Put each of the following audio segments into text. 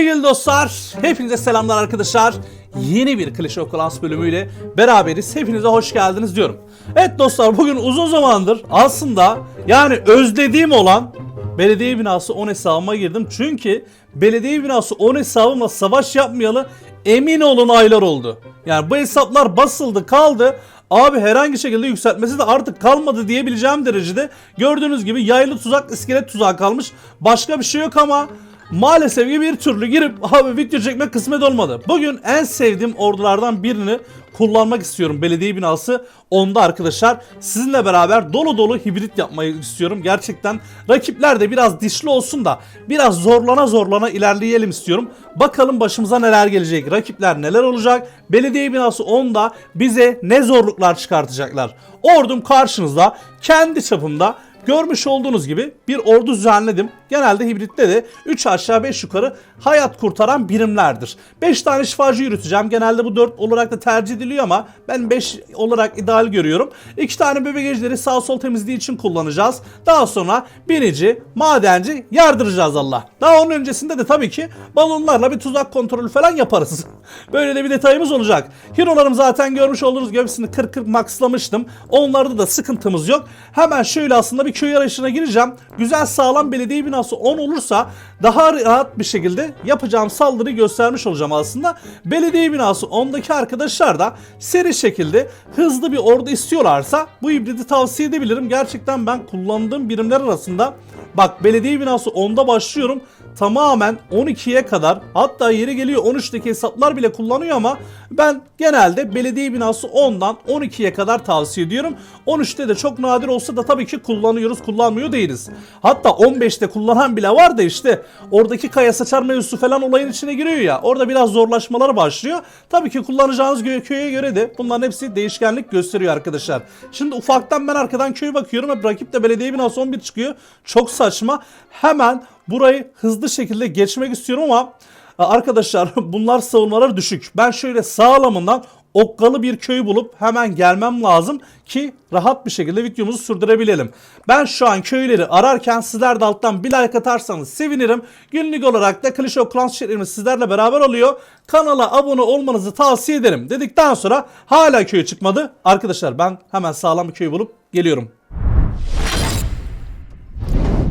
Sevgili dostlar, hepinize selamlar arkadaşlar. Yeni bir Klişe Okulans bölümüyle beraberiz. Hepinize hoş geldiniz diyorum. Evet dostlar, bugün uzun zamandır aslında yani özlediğim olan belediye binası 10 hesabıma girdim. Çünkü belediye binası 10 hesabıma savaş yapmayalı emin olun aylar oldu. Yani bu hesaplar basıldı kaldı. Abi herhangi şekilde yükseltmesi de artık kalmadı diyebileceğim derecede gördüğünüz gibi yaylı tuzak iskelet tuzağı kalmış. Başka bir şey yok ama Maalesef ki bir türlü girip abi video çekmek kısmet olmadı. Bugün en sevdiğim ordulardan birini kullanmak istiyorum. Belediye binası onda arkadaşlar. Sizinle beraber dolu dolu hibrit yapmayı istiyorum. Gerçekten rakipler de biraz dişli olsun da biraz zorlana zorlana ilerleyelim istiyorum. Bakalım başımıza neler gelecek. Rakipler neler olacak? Belediye binası onda bize ne zorluklar çıkartacaklar. Ordum karşınızda kendi çapımda Görmüş olduğunuz gibi bir ordu düzenledim. Genelde hibritte de 3 aşağı 5 yukarı hayat kurtaran birimlerdir. 5 tane şifacı yürüteceğim. Genelde bu 4 olarak da tercih ediliyor ama ben 5 olarak ideal görüyorum. 2 tane bebek sağ sol temizliği için kullanacağız. Daha sonra binici, madenci yardıracağız Allah. Daha onun öncesinde de tabii ki balonlarla bir tuzak kontrolü falan yaparız. Böyle de bir detayımız olacak. Hero'larım zaten görmüş olduğunuz gibi hepsini 40-40 maxlamıştım. Onlarda da sıkıntımız yok. Hemen şöyle aslında bir köy arayışına gireceğim. Güzel sağlam belediye binası 10 olursa daha rahat bir şekilde yapacağım saldırıyı göstermiş olacağım aslında. Belediye binası 10'daki arkadaşlar da seri şekilde hızlı bir ordu istiyorlarsa bu hibridi tavsiye edebilirim. Gerçekten ben kullandığım birimler arasında bak belediye binası 10'da başlıyorum tamamen 12'ye kadar hatta yeri geliyor 13'teki hesaplar bile kullanıyor ama ben genelde belediye binası 10'dan 12'ye kadar tavsiye ediyorum. 13'te de çok nadir olsa da tabii ki kullanıyoruz kullanmıyor değiliz. Hatta 15'te kullanan bile var da işte oradaki kaya saçar mevzusu falan olayın içine giriyor ya orada biraz zorlaşmalar başlıyor. Tabii ki kullanacağınız köye göre de bunların hepsi değişkenlik gösteriyor arkadaşlar. Şimdi ufaktan ben arkadan köye bakıyorum hep rakip de belediye binası 11 çıkıyor. Çok saçma. Hemen burayı hızlı şekilde geçmek istiyorum ama e, arkadaşlar bunlar savunmalar düşük. Ben şöyle sağlamından okkalı bir köy bulup hemen gelmem lazım ki rahat bir şekilde videomuzu sürdürebilelim. Ben şu an köyleri ararken sizler de alttan bir like atarsanız sevinirim. Günlük olarak da Klişe Okulans şehrimiz sizlerle beraber oluyor. Kanala abone olmanızı tavsiye ederim dedikten sonra hala köy çıkmadı. Arkadaşlar ben hemen sağlam bir köy bulup geliyorum.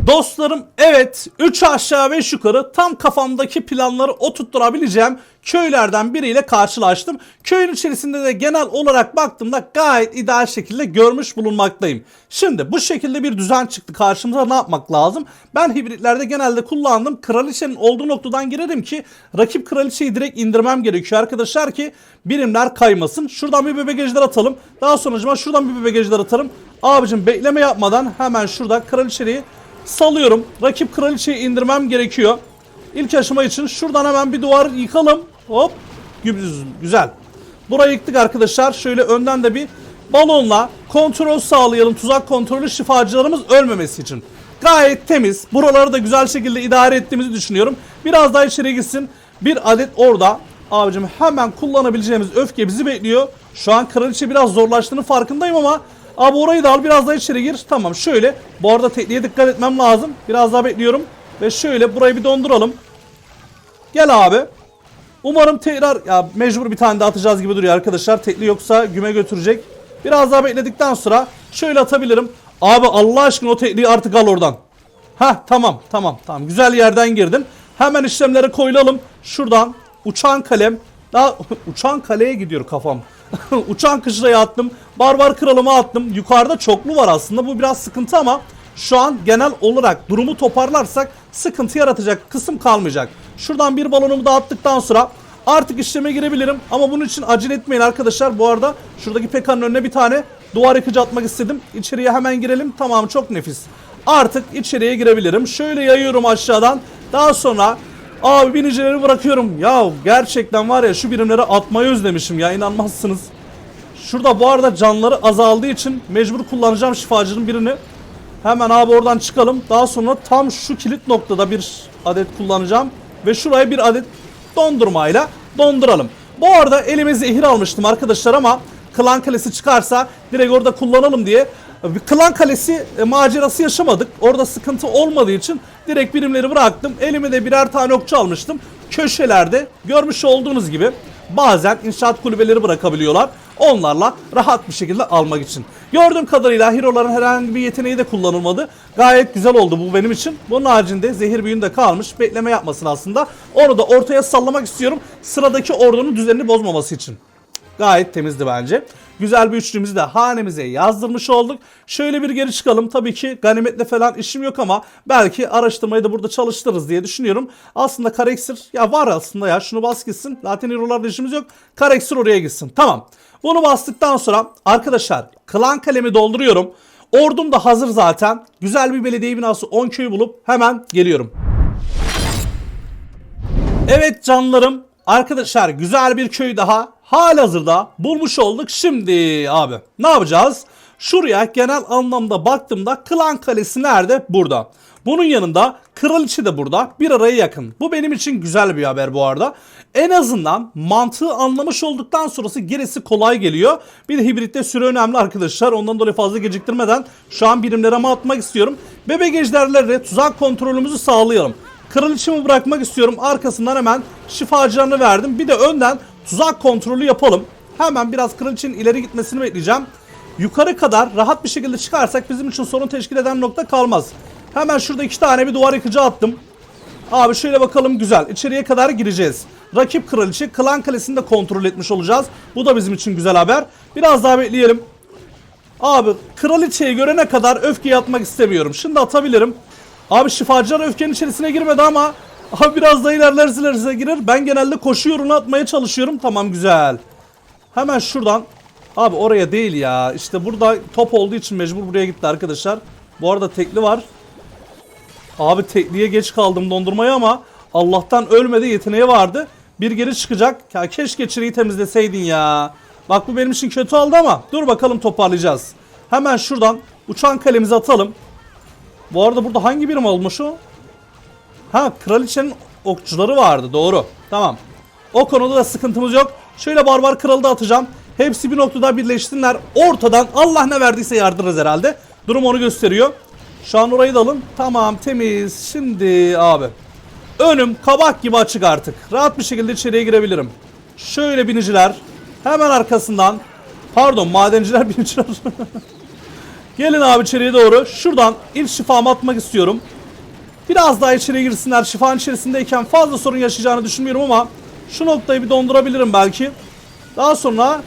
Dostlarım evet 3 aşağı 5 yukarı tam kafamdaki planları oturtturabileceğim köylerden biriyle karşılaştım. Köyün içerisinde de genel olarak baktığımda gayet ideal şekilde görmüş bulunmaktayım. Şimdi bu şekilde bir düzen çıktı karşımıza ne yapmak lazım? Ben hibritlerde genelde kullandığım kraliçenin olduğu noktadan girerim ki rakip kraliçeyi direkt indirmem gerekiyor arkadaşlar ki birimler kaymasın. Şuradan bir bebek ejder atalım. Daha sonra şuradan bir bebek ejder atarım. Abicim bekleme yapmadan hemen şurada kraliçeyi salıyorum. Rakip kraliçeyi indirmem gerekiyor. İlk aşama için şuradan hemen bir duvar yıkalım. Hop. Güzel. Burayı yıktık arkadaşlar. Şöyle önden de bir balonla kontrol sağlayalım. Tuzak kontrolü şifacılarımız ölmemesi için. Gayet temiz. Buraları da güzel şekilde idare ettiğimizi düşünüyorum. Biraz daha içeri gitsin. Bir adet orada. Abicim hemen kullanabileceğimiz öfke bizi bekliyor. Şu an kraliçe biraz zorlaştığını farkındayım ama Abi orayı da al biraz daha içeri gir. Tamam şöyle. Bu arada tekniğe dikkat etmem lazım. Biraz daha bekliyorum. Ve şöyle burayı bir donduralım. Gel abi. Umarım tekrar ya mecbur bir tane daha atacağız gibi duruyor arkadaşlar. Tekli yoksa güme götürecek. Biraz daha bekledikten sonra şöyle atabilirim. Abi Allah aşkına o tekliği artık al oradan. Ha tamam tamam tamam güzel yerden girdin. Hemen işlemlere koyulalım. Şuradan uçan kalem. Daha uçan kaleye gidiyor kafam. uçan kışlaya attım. Barbar kralıma attım. Yukarıda çoklu var aslında. Bu biraz sıkıntı ama şu an genel olarak durumu toparlarsak sıkıntı yaratacak kısım kalmayacak. Şuradan bir balonumu da attıktan sonra artık işleme girebilirim. Ama bunun için acele etmeyin arkadaşlar. Bu arada şuradaki Peka'nın önüne bir tane duvar yıkıcı atmak istedim. İçeriye hemen girelim. Tamam çok nefis. Artık içeriye girebilirim. Şöyle yayıyorum aşağıdan. Daha sonra Abi binicileri bırakıyorum. Ya gerçekten var ya şu birimleri atmayı özlemişim ya inanmazsınız. Şurada bu arada canları azaldığı için mecbur kullanacağım şifacının birini. Hemen abi oradan çıkalım. Daha sonra tam şu kilit noktada bir adet kullanacağım. Ve şuraya bir adet dondurmayla donduralım. Bu arada elime zehir almıştım arkadaşlar ama klan kalesi çıkarsa direkt orada kullanalım diye bir klan kalesi e, macerası yaşamadık. Orada sıkıntı olmadığı için direkt birimleri bıraktım. Elime de birer tane okçu almıştım. köşelerde görmüş olduğunuz gibi bazen inşaat kulübeleri bırakabiliyorlar. Onlarla rahat bir şekilde almak için. Gördüğüm kadarıyla hero'ların herhangi bir yeteneği de kullanılmadı. Gayet güzel oldu bu benim için. Bunun haricinde zehir büyünde kalmış. Bekleme yapmasın aslında. Onu da ortaya sallamak istiyorum. Sıradaki ordunun düzenini bozmaması için. Gayet temizdi bence. Güzel bir üçlümüzü de hanemize yazdırmış olduk. Şöyle bir geri çıkalım. Tabii ki ganimetle falan işim yok ama belki araştırmayı da burada çalıştırırız diye düşünüyorum. Aslında Kareksir ya var aslında ya şunu bas gitsin. Zaten hero'larda işimiz yok. Kareksir oraya gitsin. Tamam. Bunu bastıktan sonra arkadaşlar klan kalemi dolduruyorum. Ordum da hazır zaten. Güzel bir belediye binası 10 köy bulup hemen geliyorum. Evet canlarım arkadaşlar güzel bir köy daha halihazırda bulmuş olduk. Şimdi abi ne yapacağız? Şuraya genel anlamda baktığımda Klan Kalesi nerede? Burada. Bunun yanında Kraliçe de burada. Bir araya yakın. Bu benim için güzel bir haber bu arada. En azından mantığı anlamış olduktan sonrası gerisi kolay geliyor. Bir de hibritte süre önemli arkadaşlar. Ondan dolayı fazla geciktirmeden şu an birimlere ama atmak istiyorum. Bebek ejderlerle tuzak kontrolümüzü sağlayalım. Kraliçemi bırakmak istiyorum. Arkasından hemen şifacılarını verdim. Bir de önden tuzak kontrolü yapalım. Hemen biraz kraliçenin ileri gitmesini bekleyeceğim. Yukarı kadar rahat bir şekilde çıkarsak bizim için sorun teşkil eden nokta kalmaz. Hemen şurada iki tane bir duvar yıkıcı attım. Abi şöyle bakalım güzel. İçeriye kadar gireceğiz. Rakip kraliçe klan kalesini de kontrol etmiş olacağız. Bu da bizim için güzel haber. Biraz daha bekleyelim. Abi kraliçeyi görene kadar öfkeyi atmak istemiyorum. Şimdi atabilirim. Abi şifacılar öfkenin içerisine girmedi ama abi biraz da ilerlerse ilerlerse girer. Ben genelde koşu yolunu atmaya çalışıyorum. Tamam güzel. Hemen şuradan. Abi oraya değil ya. İşte burada top olduğu için mecbur buraya gitti arkadaşlar. Bu arada tekli var. Abi tekliye geç kaldım dondurmaya ama Allah'tan ölmedi yeteneği vardı. Bir geri çıkacak. Ya keşke çireyi temizleseydin ya. Bak bu benim için kötü oldu ama dur bakalım toparlayacağız. Hemen şuradan uçan kalemizi atalım. Bu arada burada hangi birim olmuş o? Ha kraliçenin okçuları vardı doğru. Tamam. O konuda da sıkıntımız yok. Şöyle barbar kralı da atacağım. Hepsi bir noktada birleşsinler. Ortadan Allah ne verdiyse yardırırız herhalde. Durum onu gösteriyor. Şu an orayı da alın. Tamam temiz. Şimdi abi. Önüm kabak gibi açık artık. Rahat bir şekilde içeriye girebilirim. Şöyle biniciler. Hemen arkasından. Pardon madenciler biniciler. Gelin abi içeriye doğru. Şuradan ilk şifamı atmak istiyorum. Biraz daha içeri girsinler. Şifanın içerisindeyken fazla sorun yaşayacağını düşünmüyorum ama şu noktayı bir dondurabilirim belki. Daha sonra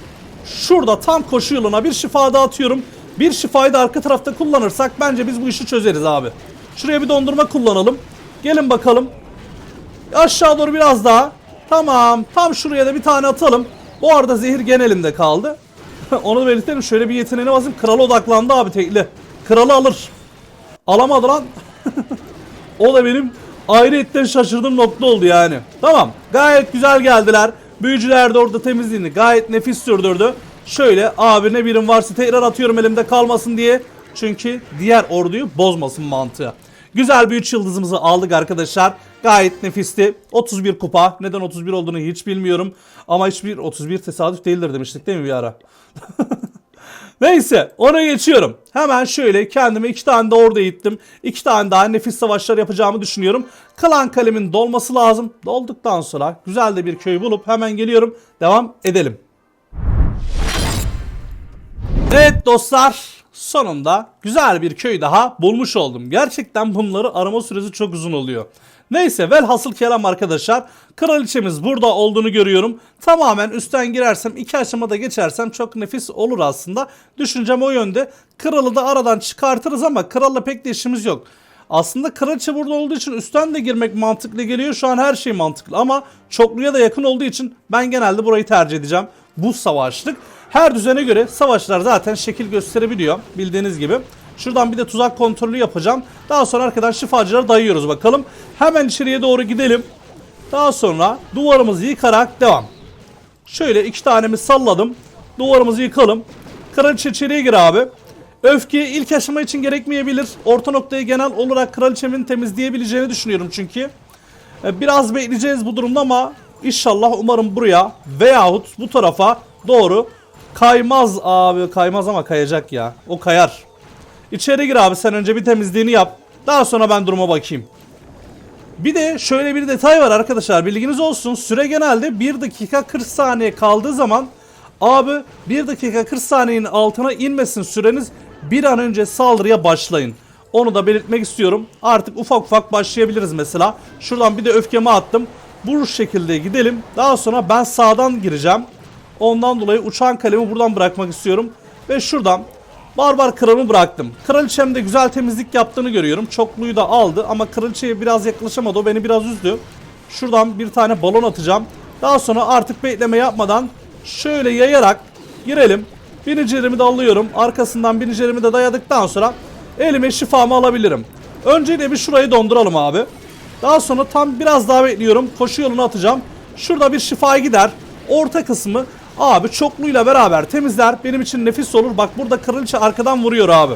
şurada tam koşu yoluna bir şifa daha atıyorum. Bir şifayı da arka tarafta kullanırsak bence biz bu işi çözeriz abi. Şuraya bir dondurma kullanalım. Gelin bakalım. Aşağı doğru biraz daha. Tamam. Tam şuraya da bir tane atalım. Bu arada zehir genelinde kaldı. Onu belirtelim. Şöyle bir yeteneğine basayım. Krala odaklandı abi tekli. Kralı alır. Alamadı lan. o da benim ayrıyetten şaşırdığım nokta oldu yani. Tamam. Gayet güzel geldiler. Büyücüler de orada temizliğini gayet nefis sürdürdü. Şöyle abi ne birim varsa tekrar atıyorum elimde kalmasın diye. Çünkü diğer orduyu bozmasın mantığı. Güzel bir 3 yıldızımızı aldık arkadaşlar. Gayet nefisti. 31 kupa. Neden 31 olduğunu hiç bilmiyorum. Ama hiçbir 31 tesadüf değildir demiştik değil mi bir ara? Neyse ona geçiyorum. Hemen şöyle kendime iki tane de orada gittim. İki tane daha nefis savaşlar yapacağımı düşünüyorum. Klan kalemin dolması lazım. Dolduktan sonra güzel de bir köy bulup hemen geliyorum. Devam edelim. Evet dostlar sonunda güzel bir köy daha bulmuş oldum. Gerçekten bunları arama süresi çok uzun oluyor. Neyse velhasıl kelam arkadaşlar. Kraliçemiz burada olduğunu görüyorum. Tamamen üstten girersem iki aşamada geçersem çok nefis olur aslında. Düşüncem o yönde. Kralı da aradan çıkartırız ama kralla pek de işimiz yok. Aslında kraliçe burada olduğu için üstten de girmek mantıklı geliyor. Şu an her şey mantıklı ama çokluya da yakın olduğu için ben genelde burayı tercih edeceğim. Bu savaşlık. Her düzene göre savaşlar zaten şekil gösterebiliyor bildiğiniz gibi. Şuradan bir de tuzak kontrolü yapacağım. Daha sonra arkadan şifacıları dayıyoruz bakalım. Hemen içeriye doğru gidelim. Daha sonra duvarımızı yıkarak devam. Şöyle iki tanemi salladım. Duvarımızı yıkalım. Kraliçe içeriye gir abi. Öfke ilk aşama için gerekmeyebilir. Orta noktayı genel olarak kraliçemin temizleyebileceğini düşünüyorum çünkü. E, Biraz bekleyeceğiz bu durumda ama inşallah umarım buraya veyahut bu tarafa doğru kaymaz abi. Kaymaz ama kayacak ya. O kayar. İçeri gir abi sen önce bir temizliğini yap. Daha sonra ben duruma bakayım. Bir de şöyle bir detay var arkadaşlar bilginiz olsun. Süre genelde 1 dakika 40 saniye kaldığı zaman abi 1 dakika 40 saniyenin altına inmesin süreniz bir an önce saldırıya başlayın. Onu da belirtmek istiyorum. Artık ufak ufak başlayabiliriz mesela. Şuradan bir de öfkemi attım. Bu şekilde gidelim. Daha sonra ben sağdan gireceğim. Ondan dolayı uçan kalemi buradan bırakmak istiyorum. Ve şuradan Barbar kralımı bıraktım. Kraliçem de güzel temizlik yaptığını görüyorum. Çokluyu da aldı ama kraliçeye biraz yaklaşamadı. O beni biraz üzdü. Şuradan bir tane balon atacağım. Daha sonra artık bekleme yapmadan şöyle yayarak girelim. Binicilerimi de alıyorum. Arkasından binicilerimi de dayadıktan sonra elime şifamı alabilirim. Önce de bir şurayı donduralım abi. Daha sonra tam biraz daha bekliyorum. Koşu yolunu atacağım. Şurada bir şifa gider. Orta kısmı abi çokluyla beraber temizler. Benim için nefis olur. Bak burada kraliçe arkadan vuruyor abi.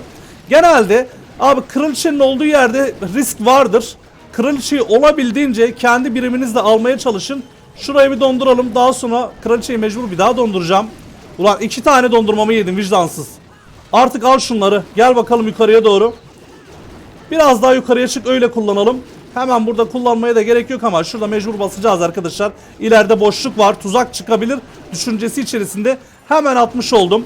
Genelde abi kraliçenin olduğu yerde risk vardır. Kraliçeyi olabildiğince kendi biriminizle almaya çalışın. Şurayı bir donduralım. Daha sonra kraliçeyi mecbur bir daha donduracağım. Ulan iki tane dondurmamı yedim vicdansız. Artık al şunları. Gel bakalım yukarıya doğru. Biraz daha yukarıya çık öyle kullanalım. Hemen burada kullanmaya da gerek yok ama şurada mecbur basacağız arkadaşlar. İleride boşluk var. Tuzak çıkabilir. Düşüncesi içerisinde hemen atmış oldum.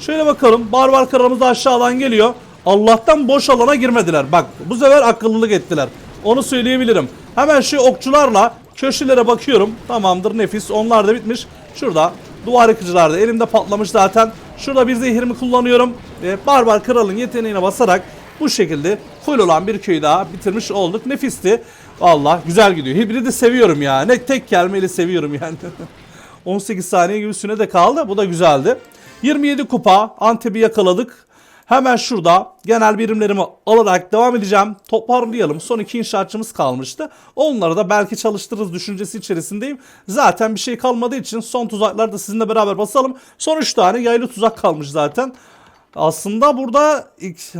Şöyle bakalım. Barbar kralımız da aşağıdan geliyor. Allah'tan boş alana girmediler. Bak bu sefer akıllılık ettiler. Onu söyleyebilirim. Hemen şu okçularla köşelere bakıyorum. Tamamdır nefis. Onlar da bitmiş. Şurada duvar yıkıcılar elimde patlamış zaten. Şurada bir zehirimi kullanıyorum. Ve barbar kralın yeteneğine basarak bu şekilde full olan bir köyü daha bitirmiş olduk. Nefisti. Valla güzel gidiyor. Hibridi seviyorum ya. Ne tek kelimeyle seviyorum yani. 18 saniye gibi süre de kaldı. Bu da güzeldi. 27 kupa Antep'i yakaladık. Hemen şurada genel birimlerimi alarak devam edeceğim. Toparlayalım. Son iki inşaatçımız kalmıştı. Onları da belki çalıştırırız düşüncesi içerisindeyim. Zaten bir şey kalmadığı için son tuzakları da sizinle beraber basalım. Son 3 tane yaylı tuzak kalmış zaten. Aslında burada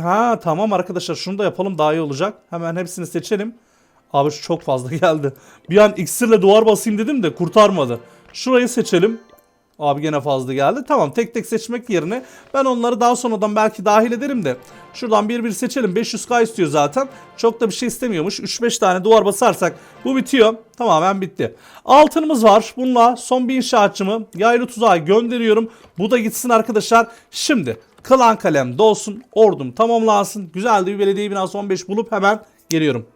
ha tamam arkadaşlar şunu da yapalım daha iyi olacak. Hemen hepsini seçelim. Abi şu çok fazla geldi. Bir an iksirle duvar basayım dedim de kurtarmadı. Şurayı seçelim. Abi gene fazla geldi. Tamam tek tek seçmek yerine ben onları daha sonradan belki dahil ederim de. Şuradan bir bir seçelim. 500k istiyor zaten. Çok da bir şey istemiyormuş. 3-5 tane duvar basarsak bu bitiyor. Tamamen bitti. Altınımız var. Bununla son bir inşaatçımı yaylı tuzağa gönderiyorum. Bu da gitsin arkadaşlar. Şimdi klan kalem dolsun. Ordum tamamlansın. Güzel de bir belediye binası 15 bulup hemen geliyorum.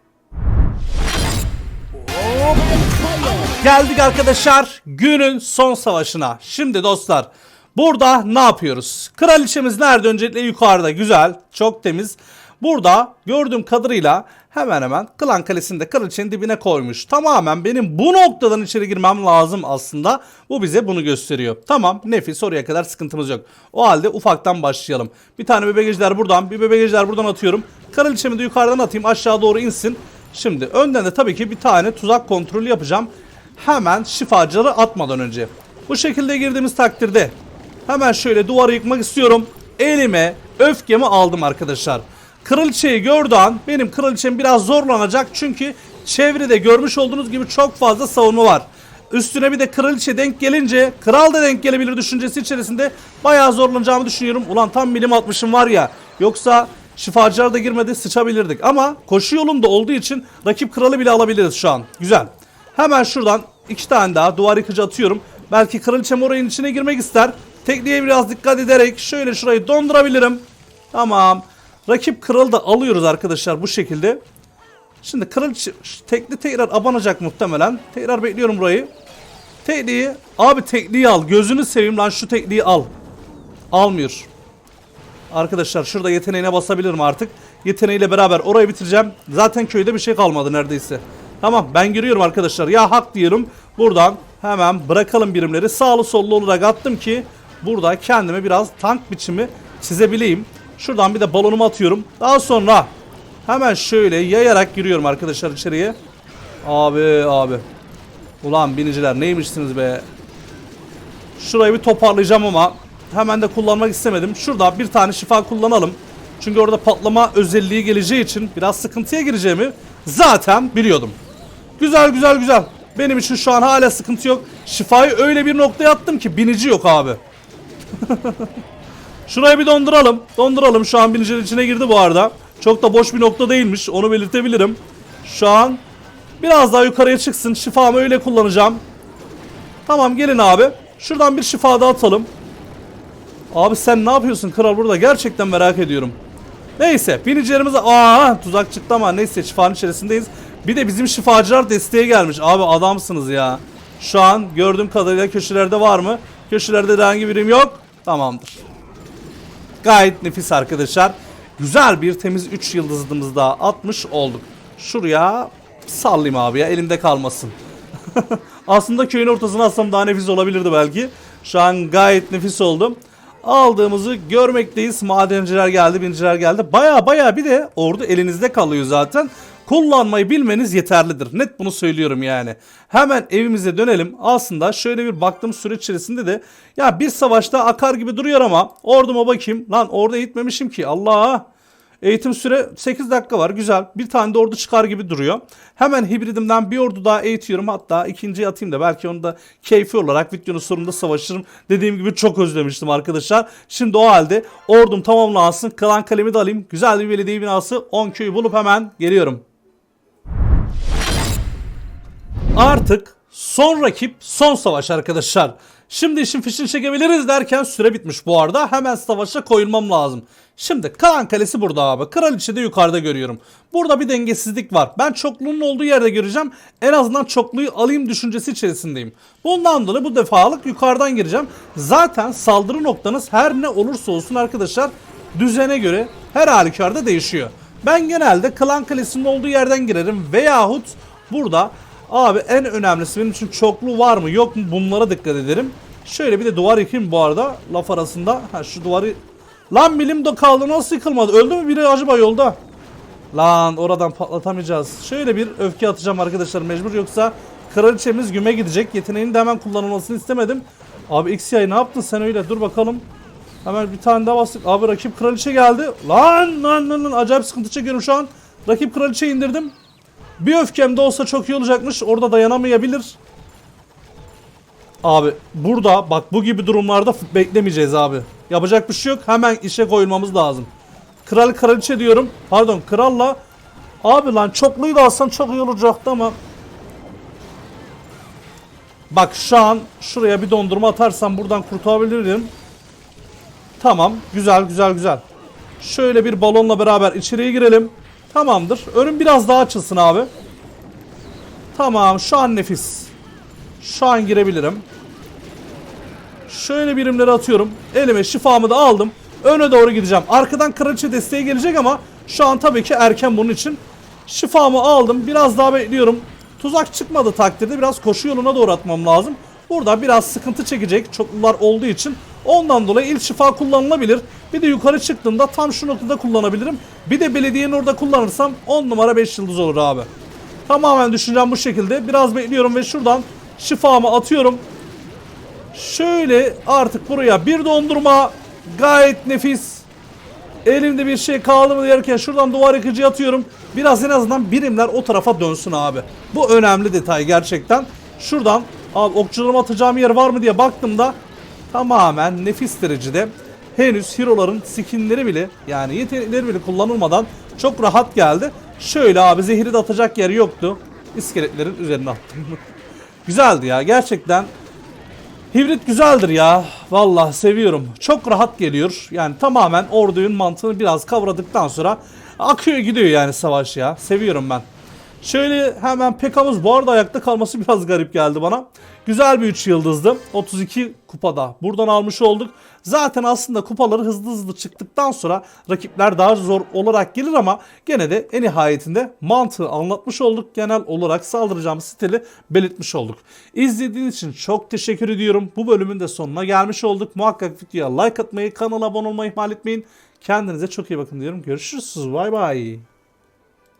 Geldik arkadaşlar günün son savaşına. Şimdi dostlar burada ne yapıyoruz? Kraliçemiz nerede? Öncelikle yukarıda. Güzel. Çok temiz. Burada gördüğüm kadarıyla hemen hemen klan kalesini de kraliçenin dibine koymuş. Tamamen benim bu noktadan içeri girmem lazım aslında. Bu bize bunu gösteriyor. Tamam nefis oraya kadar sıkıntımız yok. O halde ufaktan başlayalım. Bir tane bebegeciler buradan bir bebegeciler buradan atıyorum. Kraliçemi de yukarıdan atayım aşağı doğru insin. Şimdi önden de tabii ki bir tane tuzak kontrolü yapacağım. Hemen şifacıları atmadan önce. Bu şekilde girdiğimiz takdirde hemen şöyle duvarı yıkmak istiyorum. Elime öfkemi aldım arkadaşlar. Kraliçeyi gördüğü an benim kraliçem biraz zorlanacak. Çünkü çevrede görmüş olduğunuz gibi çok fazla savunma var. Üstüne bir de kraliçe denk gelince kral da denk gelebilir düşüncesi içerisinde bayağı zorlanacağımı düşünüyorum. Ulan tam milim atmışım var ya. Yoksa şifacılar da girmedi sıçabilirdik. Ama koşu yolunda olduğu için rakip kralı bile alabiliriz şu an. Güzel. Hemen şuradan iki tane daha duvar yıkıcı atıyorum. Belki kraliçem orayın içine girmek ister. Tekniğe biraz dikkat ederek şöyle şurayı dondurabilirim. Tamam. Rakip kralı da alıyoruz arkadaşlar bu şekilde. Şimdi kraliçe tekli tekrar abanacak muhtemelen. Tekrar bekliyorum burayı. Tekliği abi tekliği al. Gözünü seveyim lan şu tekliği al. Almıyor. Arkadaşlar şurada yeteneğine basabilirim artık. Yeteneğiyle beraber orayı bitireceğim. Zaten köyde bir şey kalmadı neredeyse. Tamam ben giriyorum arkadaşlar. Ya hak diyorum. Buradan hemen bırakalım birimleri. Sağlı sollu olarak attım ki burada kendime biraz tank biçimi çizebileyim. Şuradan bir de balonumu atıyorum. Daha sonra hemen şöyle yayarak giriyorum arkadaşlar içeriye. Abi abi. Ulan biniciler neymişsiniz be. Şurayı bir toparlayacağım ama hemen de kullanmak istemedim. Şurada bir tane şifa kullanalım. Çünkü orada patlama özelliği geleceği için biraz sıkıntıya gireceğimi zaten biliyordum. Güzel güzel güzel. Benim için şu an hala sıkıntı yok. Şifayı öyle bir noktaya attım ki binici yok abi. Şurayı bir donduralım. Donduralım. Şu an binicilerin içine girdi bu arada. Çok da boş bir nokta değilmiş. Onu belirtebilirim. Şu an Biraz daha yukarıya çıksın. Şifamı öyle kullanacağım. Tamam gelin abi. Şuradan bir şifa daha atalım. Abi sen ne yapıyorsun kral burada? Gerçekten merak ediyorum. Neyse binicilerimize... Aa tuzak çıktı ama neyse şifanın içerisindeyiz. Bir de bizim şifacılar desteğe gelmiş. Abi adamsınız ya. Şu an gördüğüm kadarıyla köşelerde var mı? Köşelerde herhangi birim yok. Tamamdır. Gayet nefis arkadaşlar. Güzel bir temiz 3 yıldızımız daha atmış olduk. Şuraya sallayayım abi ya elimde kalmasın. Aslında köyün ortasına atsam daha nefis olabilirdi belki. Şu an gayet nefis oldum. Aldığımızı görmekteyiz. Madenciler geldi, biniciler geldi. Baya baya bir de ordu elinizde kalıyor zaten. Kullanmayı bilmeniz yeterlidir. Net bunu söylüyorum yani. Hemen evimize dönelim. Aslında şöyle bir baktığım süreç içerisinde de ya bir savaşta akar gibi duruyor ama orduma bakayım. Lan orada eğitmemişim ki. Allah! Eğitim süre 8 dakika var. Güzel. Bir tane de ordu çıkar gibi duruyor. Hemen hibridimden bir ordu daha eğitiyorum. Hatta ikinciyi atayım da belki onu da keyfi olarak videonun sonunda savaşırım. Dediğim gibi çok özlemiştim arkadaşlar. Şimdi o halde ordum tamamlansın. Klan kalemi de alayım. Güzel bir belediye binası. 10 köyü bulup hemen geliyorum. Artık son rakip son savaş arkadaşlar. Şimdi işin fişini çekebiliriz derken süre bitmiş bu arada. Hemen savaşa koyulmam lazım. Şimdi Kaan Kalesi burada abi. Kraliçe de yukarıda görüyorum. Burada bir dengesizlik var. Ben çokluğun olduğu yerde göreceğim. En azından çokluğu alayım düşüncesi içerisindeyim. Bundan dolayı bu defalık yukarıdan gireceğim. Zaten saldırı noktanız her ne olursa olsun arkadaşlar düzene göre her halükarda değişiyor. Ben genelde Klan Kalesi'nin olduğu yerden girerim veyahut burada Abi en önemlisi benim için çoklu var mı yok mu bunlara dikkat ederim. Şöyle bir de duvar yıkayım bu arada laf arasında. Ha şu duvarı... Lan bilim de kaldı nasıl yıkılmadı? Öldü mü biri acaba yolda? Lan oradan patlatamayacağız. Şöyle bir öfke atacağım arkadaşlar mecbur yoksa kraliçemiz güme gidecek. Yeteneğinin de hemen kullanılmasını istemedim. Abi XY ne yaptın sen öyle dur bakalım. Hemen bir tane daha bastık. Abi rakip kraliçe geldi. Lan lan lan lan acayip sıkıntı çekiyorum şu an. Rakip kraliçe indirdim. Bir öfkem de olsa çok iyi olacakmış. Orada dayanamayabilir. Abi burada bak bu gibi durumlarda beklemeyeceğiz abi. Yapacak bir şey yok. Hemen işe koyulmamız lazım. Kral kraliçe diyorum. Pardon kralla. Abi lan çokluyu da alsam çok iyi olacaktı ama. Bak şu an şuraya bir dondurma atarsam buradan kurtulabilirim. Tamam. Güzel güzel güzel. Şöyle bir balonla beraber içeriye girelim. Tamamdır. Önüm biraz daha açılsın abi. Tamam şu an nefis. Şu an girebilirim. Şöyle birimleri atıyorum. Elime şifamı da aldım. Öne doğru gideceğim. Arkadan kraliçe desteği gelecek ama şu an tabii ki erken bunun için. Şifamı aldım. Biraz daha bekliyorum. Tuzak çıkmadı takdirde biraz koşu yoluna doğru atmam lazım. Burada biraz sıkıntı çekecek çoklular olduğu için. Ondan dolayı ilk şifa kullanılabilir. Bir de yukarı çıktığımda tam şu noktada kullanabilirim. Bir de belediyenin orada kullanırsam 10 numara 5 yıldız olur abi. Tamamen düşüncem bu şekilde. Biraz bekliyorum ve şuradan şifamı atıyorum. Şöyle artık buraya bir dondurma gayet nefis. Elimde bir şey kaldı mı derken şuradan duvar yıkıcı atıyorum. Biraz en azından birimler o tarafa dönsün abi. Bu önemli detay gerçekten. Şuradan abi okçularıma atacağım yer var mı diye baktığımda tamamen nefis derecede henüz hero'ların skinleri bile yani yetenekleri bile kullanılmadan çok rahat geldi. Şöyle abi zehri de atacak yer yoktu. İskeletlerin üzerine attım. Güzeldi ya gerçekten. Hibrit güzeldir ya. Vallahi seviyorum. Çok rahat geliyor. Yani tamamen ordunun mantığını biraz kavradıktan sonra akıyor gidiyor yani savaş ya. Seviyorum ben. Şöyle hemen Pekamız bu arada ayakta kalması biraz garip geldi bana. Güzel bir 3 yıldızdı. 32 kupada buradan almış olduk. Zaten aslında kupaları hızlı hızlı çıktıktan sonra rakipler daha zor olarak gelir ama gene de en nihayetinde mantığı anlatmış olduk. Genel olarak saldıracağımız stili belirtmiş olduk. İzlediğiniz için çok teşekkür ediyorum. Bu bölümün de sonuna gelmiş olduk. Muhakkak videoya like atmayı, kanala abone olmayı ihmal etmeyin. Kendinize çok iyi bakın diyorum. Görüşürüz. Bay bay.